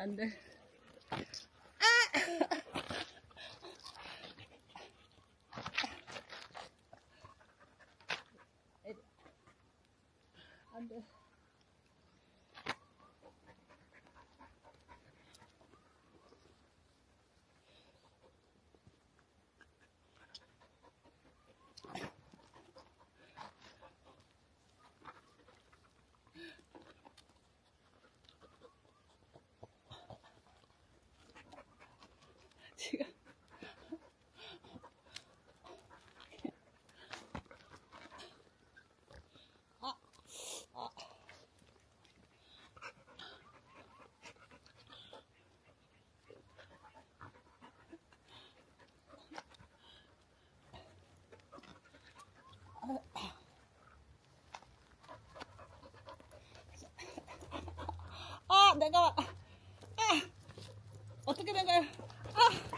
안 돼. 안 돼. 지금 아, 아. 아, 내가 아, 어떻게 된 거야? 아.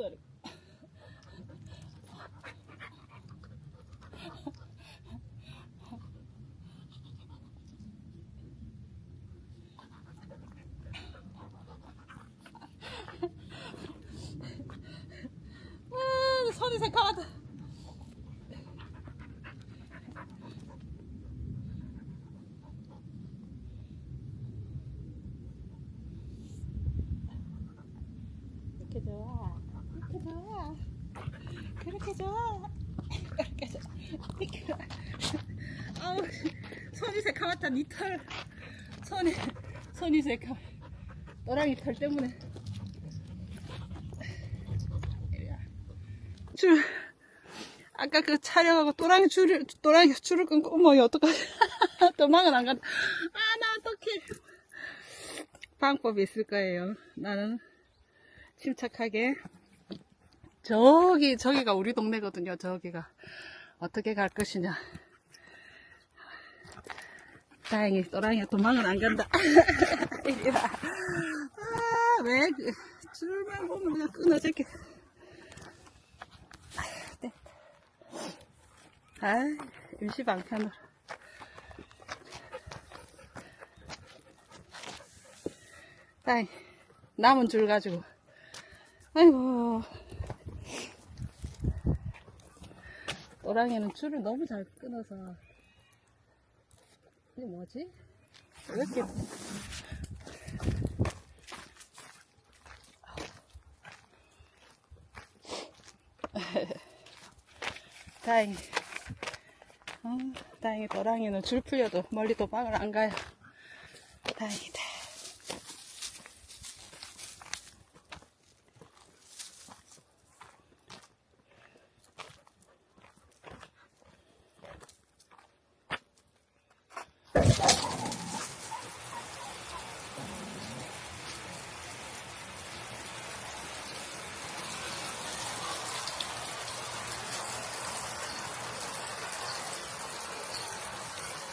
소리. 아, 손이 새까맣다. 이렇게 좋아. 이렇게 좋아. 그렇게 좋아. 그렇게 좋아. 아우, 손이 새까맣다. 니 털. 손이, 손이 새까 노랑이 털 때문에. 줄. 아까 그 촬영하고 또랑이 줄을, 또랑이 줄을 끊고, 어머, 이 어떡하지? 도망은 안 간다. 아, 나 어떡해. 방법이 있을 거예요. 나는 침착하게. 저기, 저기가 우리 동네거든요. 저기가. 어떻게 갈 것이냐. 다행히 또랑이가 도망은 안 간다. 아, 왜, 그 줄만 보면 그냥 끊어질게. 네. 아, 임시방편으로. 다행 남은 줄 가지고. 아이고. 또랑이는 줄을 너무 잘 끊어서. 이게 뭐지? 왜 이렇게. 다행히. 어, 다행히 또랑이는 줄 풀려도 멀리 도망을 안 가요. 다행이다.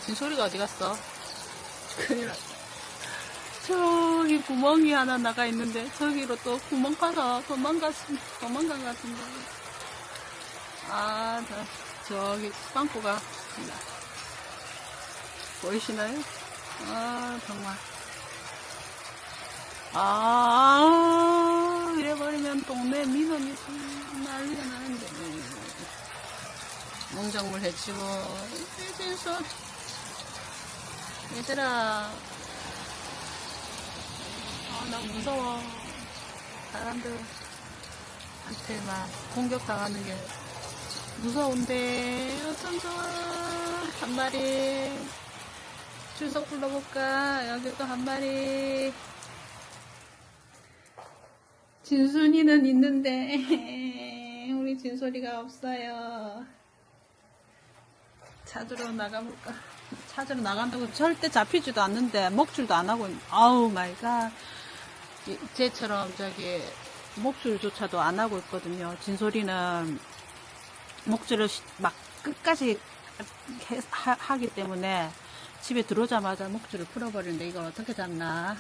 진소리가 어디 갔어? 큰일 났다. 저기 구멍이 하나 나가 있는데 저기로 또 구멍 파서 도망갔 도망간 것 같은데. 아, 저, 저기 빵꾸가 보이시나요? 아, 정말. 아, 이래버리면 동네 민원이 난리가 나는데. 농작물 해치고, 진소 얘들아. 아, 나 무서워. 사람들한테 막 공격당하는 게 무서운데, 어쩜 좋아. 한 마리. 출석 불러볼까? 여기 또 한 마리. 진순이는 있는데, 우리 진솔이가 없어요. 찾으러 나가볼까? 찾으러 나간다고 절대 잡히지도 않는데 먹줄도 안 하고 있- 아우 마이 갓 이- 쟤처럼 저기 목줄조차도 안 하고 있거든요 진솔이는 목줄을 시- 막 끝까지 해- 하, 하기 때문에 집에 들어오자마자 목줄을 풀어버리는데 이걸 어떻게 잡나